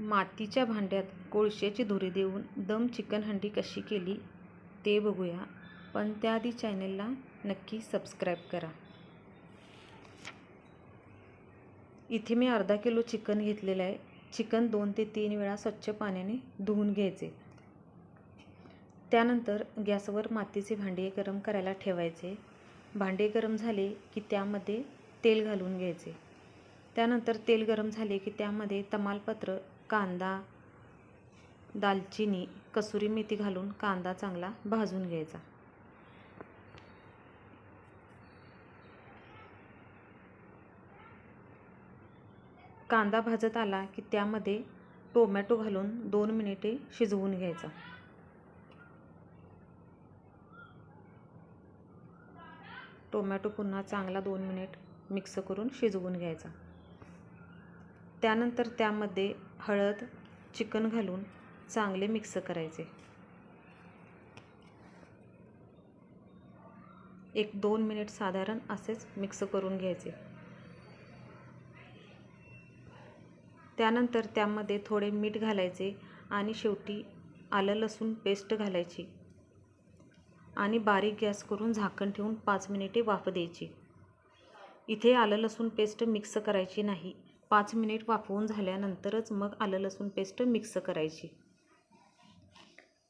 मातीच्या भांड्यात कोळशाची धुरी देऊन दम चिकन हंडी कशी केली ते बघूया. पण त्याआधी चॅनेलला नक्की सबस्क्राईब करा. इथे मी अर्धा किलो चिकन घेतलेलं आहे. चिकन दोन ते तीन वेळा स्वच्छ पाण्याने धुवून घ्यायचे. त्यानंतर गॅसवर मातीचे भांडे गरम करायला ठेवायचे. भांडे गरम झाले की त्यामध्ये तेल घालून घ्यायचे. त्यानंतर तेल गरम झाले की त्यामध्ये तमालपत्र कांदा दालचिनी कसुरी मेथी घालून कांदा चांगला भाजून घ्यायचा. कांदा भाजत आला की त्यामध्ये टोमॅटो घालून दोन मिनिटे शिजवून घ्यायचा. टोमॅटो पुन्हा चांगला दोन मिनिट मिक्स करून शिजवून घ्यायचा. त्यानंतर त्यामध्ये हळद चिकन घालून चांगले मिक्स करायचे. एक दोन मिनिट साधारण असेच मिक्स करून घ्यायचे. त्यानंतर त्यामध्ये थोडे मीठ घालायचे आणि शेवटी आलं लसूण पेस्ट घालायची आणि बारीक गॅस करून झाकण ठेवून पाच मिनिटे वाफ द्यायची. इथे आलं लसूण पेस्ट मिक्स करायची नाही. पाच मिनिट वाफवून झाल्यानंतरच मग आलं लसूण पेस्ट मिक्स करायची.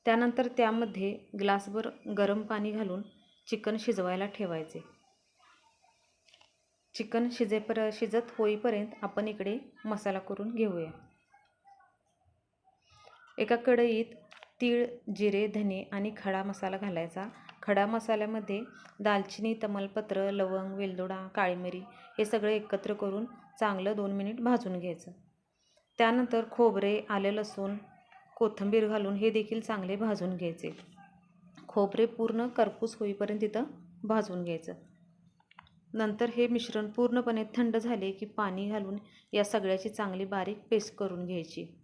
त्यानंतर त्यामध्ये ग्लासभर गरम पाणी घालून चिकन शिजवायला ठेवायचे. चिकन शिजेपर शिजत होईपर्यंत आपण इकडे मसाला करून घेऊया. एका कढईत तीळ जिरे धने आणि खडा मसाला घालायचा. खडा मसाल्यामध्ये दालचिनी तमालपत्र लवंग वेलदोडा काळी मिरी हे सगळे एकत्र करून चांगलं दोन मिनिट भाजून घ्यायचं. त्यानंतर खोबरे आले लसूण कोथिंबीर घालून हे देखील चांगले भाजून घ्यायचे. खोबरे पूर्ण करपूस होईपर्यंत तिथं भाजून घ्यायचं. नंतर हे मिश्रण पूर्णपणे थंड झाले की पाणी घालून या सगळ्याची चांगली बारीक पेस्ट करून घ्यायची.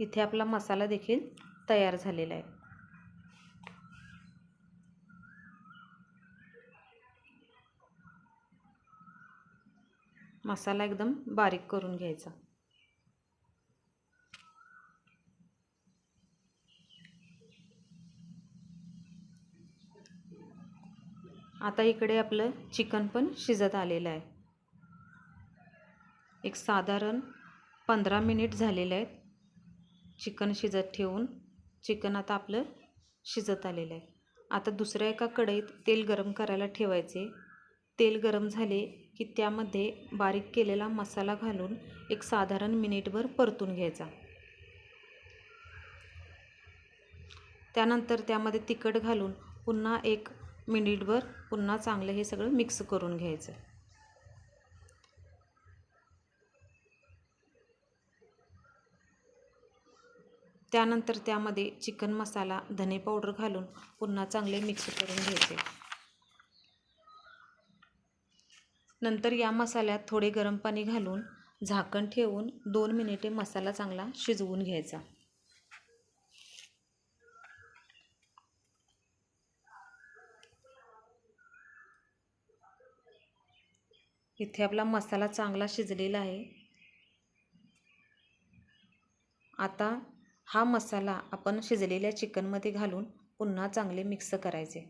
इथे आपला मसाला देखील तयार झालेला आहे. मसाला एकदम बारीक करून घ्यायचा. आता इकडे आपलं चिकन पण शिजत आलेलं आहे. एक साधारण पंधरा मिनिट झालेले आहेत. चिकन शिजत ठेवून चिकन आता आपलं शिजत आलेलं आहे. आता दुसऱ्या एका कढईत तेल गरम करायला ठेवायचे. तेल गरम झाले की त्यामध्ये बारीक केलेला मसाला घालून एक साधारण मिनिटभर परतून घ्यायचा. त्यानंतर त्यामध्ये तिखट घालून पुन्हा एक मिनिटभर पुन्हा चांगलं हे सगळं मिक्स करून घ्यायचं. त्यानंतर त्यामध्ये चिकन मसाला धने पावडर घालून पुन्हा चांगले मिक्स करून घ्यायचे. नंतर या मसाल्यात थोडे गरम पाणी घालून झाकण ठेवून दोन मिनिटे मसाला चांगला शिजवून घ्यायचा. इथे आपला मसाला चांगला शिजलेला आहे. आता हा मसाला आपण शिजलेल्या चिकनमध्ये घालून पुन्हा चांगले मिक्स करायचे.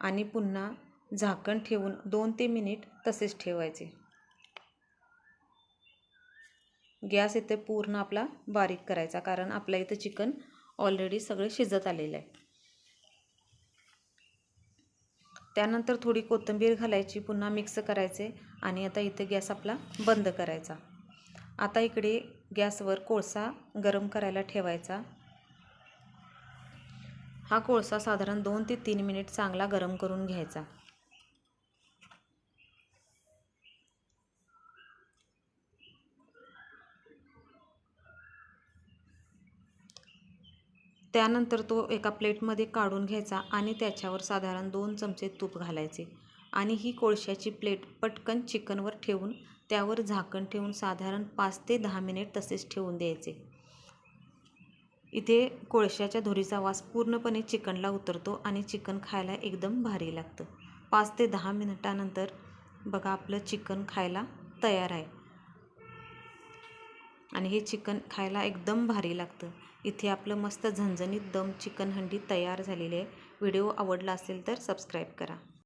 आणि पुन्हा झाकण ठेवून दोन ते मिनिट तसेच ठेवायचे. गॅस इथे पूर्ण आपला बारीक करायचा कारण आपल्या इथं चिकन ऑलरेडी सगळे शिजत आलेलं आहे. त्यानंतर थोडी कोथिंबीर घालायची पुन्हा मिक्स करायचे आणि आता इथे गॅस आपला बंद करायचा. आता इकडे गॅसवर कोळसा गरम करायला ठेवायचा. हा कोळसा साधारण दोन ते तीन मिनिट चांगला गरम करून घ्यायचा. त्यानंतर तो एका प्लेटमध्ये काढून घ्यायचा आणि त्याच्यावर साधारण दोन चमचे तूप घालायचे. आणि ही कोळशाची प्लेट पटकन चिकनवर ठेवून त्यावर झाकण ठेवून साधारण पाच ते दहा मिनिट तसेच ठेवून द्यायचे. इथे कोळशाच्या धुरीचा वास पूर्णपणे चिकनला उतरतो आणि चिकन खायला एकदम भारी लागतं. पाच ते दहा मिनिटानंतर बघा आपलं चिकन खायला तयार आहे. आणि हे चिकन खायला एकदम भारी लागतं. इथे आपलं मस्त झणझणीत दम चिकन हंडी तयार झालेली आहे. व्हिडिओ आवडला असेल तर सबस्क्राईब करा.